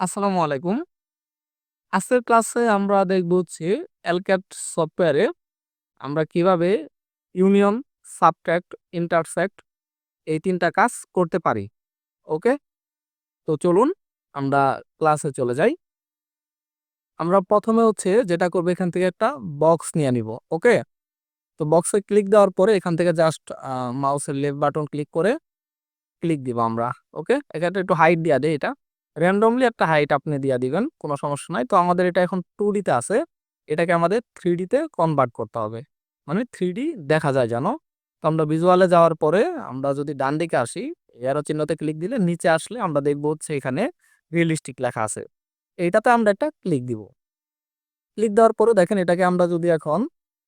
আসসালামু আলাইকুম। আজকের ক্লাসে আমরা দেখব হচ্ছে এলক্যাট সফটওয়্যারে আমরা কীভাবে ইউনিয়ন, সাবট্রাক্ট, ইন্টারসেক্ট এই ৩ টা কাজ করতে পারি। ওকে? তো চলুন আমরা ক্লাসে চলে যাই। আমরা প্রথমে হচ্ছে যেটা করব এখান থেকে একটা বক্স নিয়ে নিব। ওকে? তো বক্সে ক্লিক দেওয়ার পরে এখান থেকে জাস্ট মাউসের লেফট বাটন ক্লিক করে ক্লিক দিব আমরা। ওকে? এখানে একটু হাইট দিয়া দেই এটা। র‍্যান্ডমলি একটা হাইট আপনি দিয়া দিবেন। কোনো সমস্যা নাই। তো আমাদের এটা এখন 2D তে আছে। এটাকে আমাদের থ্রি তে কনভার্ট করতে হবে। মানে 3D দেখা যায় যেন। তো আমরা ভিজুয়ালে যাওয়ার পরে আমরা যদি ডান দিকে আসি, এরো চিহ্নতে ক্লিক দিলে নিচে আসলে আমরা দেখব হচ্ছে এখানে রিয়ালিস্টিক লেখা আছে। এইটাতে আমরা একটা ক্লিক দিব। ক্লিক দেওয়ার পরে দেখেন এটাকে আমরা যদি এখন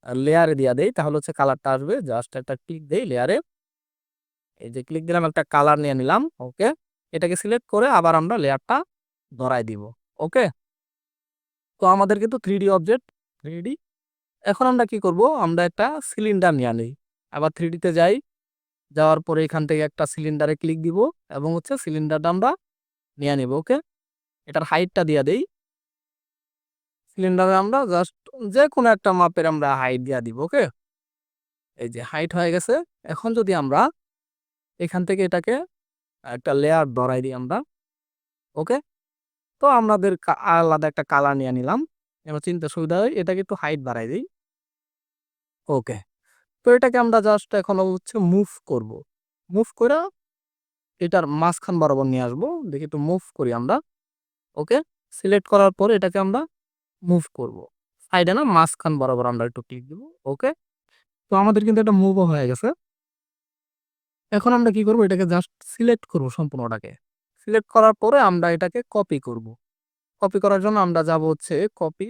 লেয়ারে দিয়া দেই তাহলে হচ্ছে কালারটা আসবে। জাস্ট একটা ক্লিক দেই লেয়ারে। এই যে ক্লিক দিলাম একটা কালার নিয়ে নিলাম। ওকে? এটাকে সিলেক্ট করে আবার আমরা লেয়ারটা ধরায় দিব। ওকে? তো আমাদের কিন্তু 3D অবজেক্ট রেডি। এখন আমরা কি করব? আমরা একটা সিলিন্ডার নিয়ে নেই। আবার 3D তে যাই। যাওয়ার পরে এখান থেকে একটা সিলিন্ডারে ক্লিক দিব এবং হচ্ছে সিলিন্ডারটা আমরা নিয়ে নিব। ওকে? এটার হাইটটা দিয়া দেই। সিলিন্ডারে আমরা জাস্ট যে কোনো একটা মাপের আমরা হাইট দিয়া দিব। ওকে? এই যে হাইট হয়ে গেছে। এখন যদি আমরা এখান থেকে এটাকে একটা লেয়ার ধরাই দিই আমরা। ওকে? তো আমাদের আলাদা একটা কালার নিয়ে নিলাম। এবার চিনতে সুবিধা হয়। এটাকে একটু হাইট বাড়ায় দিই ওকে। তো এটাকে আমরা জাস্ট এখন হচ্ছে মুভ করব। মুভ করে এটার মাঝখান বরাবর নিয়ে আসব। দেখি একটু মুভ করি আমরা। ওকে? সিলেক্ট করার পর এটাকে আমরা মুভ করব। সাইডে না মাঝখান বরাবর আমরা একটু ক্লিক দিব। ওকে? তো আমাদের কিন্তু এটা মুভও হয়ে গেছে। এখন আমরা কি করব? এটাকে জাস্ট সিলেক্ট করব সম্পূর্ণটাকে। সিলেক্ট করার পরে আমরা এটাকে কপি করব। কপি করার জন্য আমরা যাব হচ্ছে কপি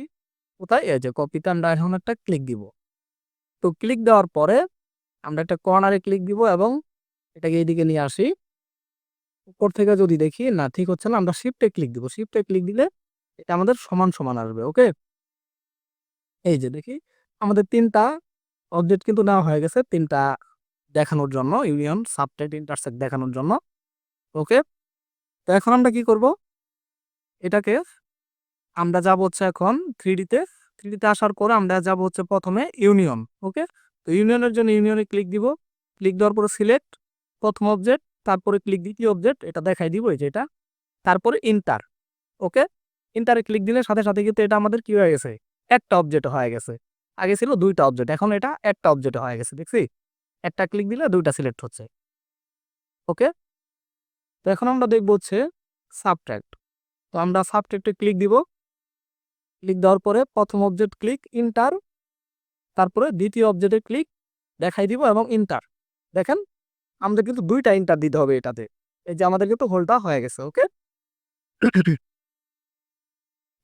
কোথায়? এই যে কপিতে আমরা এখন একটা ক্লিক দিব। তো ক্লিক দেওয়ার পরে আমরা একটা কর্নারে ক্লিক দিব এবং এটাকে এইদিকে নিয়ে আসি। উপর থেকে যদি দেখি না ঠিক হচ্ছে না আমরা শিফটে ক্লিক দিব। শিফটে ক্লিক দিলে এটা আমাদের সমান, সমান আসবে। ওকে? এই যে দেখি আমাদের তিনটা অবজেক্ট কিন্তু নেওয়া হয়ে গেছে। ৩ টা দেখানোর জন্য ইউনিয়ন, সাবট্রাক্ট, ইন্টারসেক্ট দেখানোর জন্য। ওকে? তো এখন আমরা কি করব? এটাকে আমরা যাব হচ্ছে এখন 3D তে। 3D তে আসার পরে আমরা যাব হচ্ছে প্রথমে ইউনিয়ন। ওকে? তো ইউনিয়নের জন্য ইউনিয়নে ক্লিক দিব। ক্লিক দেওয়ার পরে সিলেক্ট প্রথম অবজেক্ট, তারপরে ক্লিক ২য় অবজেক্ট এটা দেখাই দিব এই যে এটা। তারপরে ইন্টার। ওকে? ইন্টারে ক্লিক দিলে সাথে, সাথে কিন্তু এটা আমাদের কি হয়ে গেছে? একটা অবজেক্ট হয়ে গেছে। আগে ছিল ২ টা অবজেক্ট। এখন এটা একটা অবজেক্ট হয়ে গেছে। দেখছি? একটা ক্লিক দিলে দুইটা সিলেক্ট হচ্ছে। ওকে? তো এখন আমরা দেখব হচ্ছে সাবট্রাক্ট। তো আমরা সাবট্রাক্ট এ ক্লিক দিব। ক্লিক দেওয়ার পরে প্রথম অবজেক্ট ক্লিক, ইন্টার তারপরে দ্বিতীয় অবজেক্টে ক্লিক দেখাই দিব এবং ইন্টার। দেখেন? আমাদের কিন্তু দুইটা ইন্টার দিতে হবে এটাতে। এই যে আমাদের কিন্তু হোলটা হয়ে গেছে। ওকে?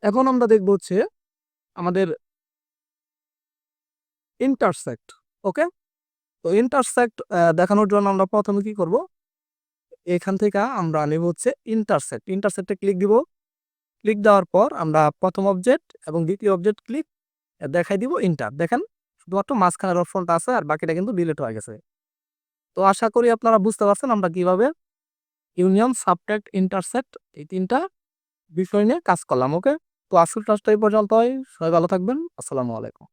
এখন আমরা দেখব হচ্ছে আমাদের ইন্টারসেক্ট। ওকে? তো ইন্টারসেক্ট দেখানোর জন্য আমরা ১ম এ কি করব? এখান থেকে আমরা নেব হচ্ছে ইন্টারসেক্ট। ইন্টারসেক্ট ক্লিক দিব। ক্লিক দেওয়ার পর আমরা প্রথম অবজেক্ট এবং দ্বিতীয় অবজেক্ট ক্লিক দেখাই দিব ইন্টার। দেখেন? শুধুমাত্র মাঝখানের অপশনটা আছে আর বাকিটা কিন্তু ডিলিট হয়ে গেছে। তো আশা করি আপনারা বুঝতে পারছেন আমরা কীভাবে ইউনিয়ন, সাবট্রাক্ট, ইন্টারসেক্ট এই তিনটা বিষয় নিয়ে কাজ করলাম। ওকে? তো আজকের ক্লাসটা এই পর্যন্তই। সবাই ভালো থাকবেন। আসসালামু আলাইকুম।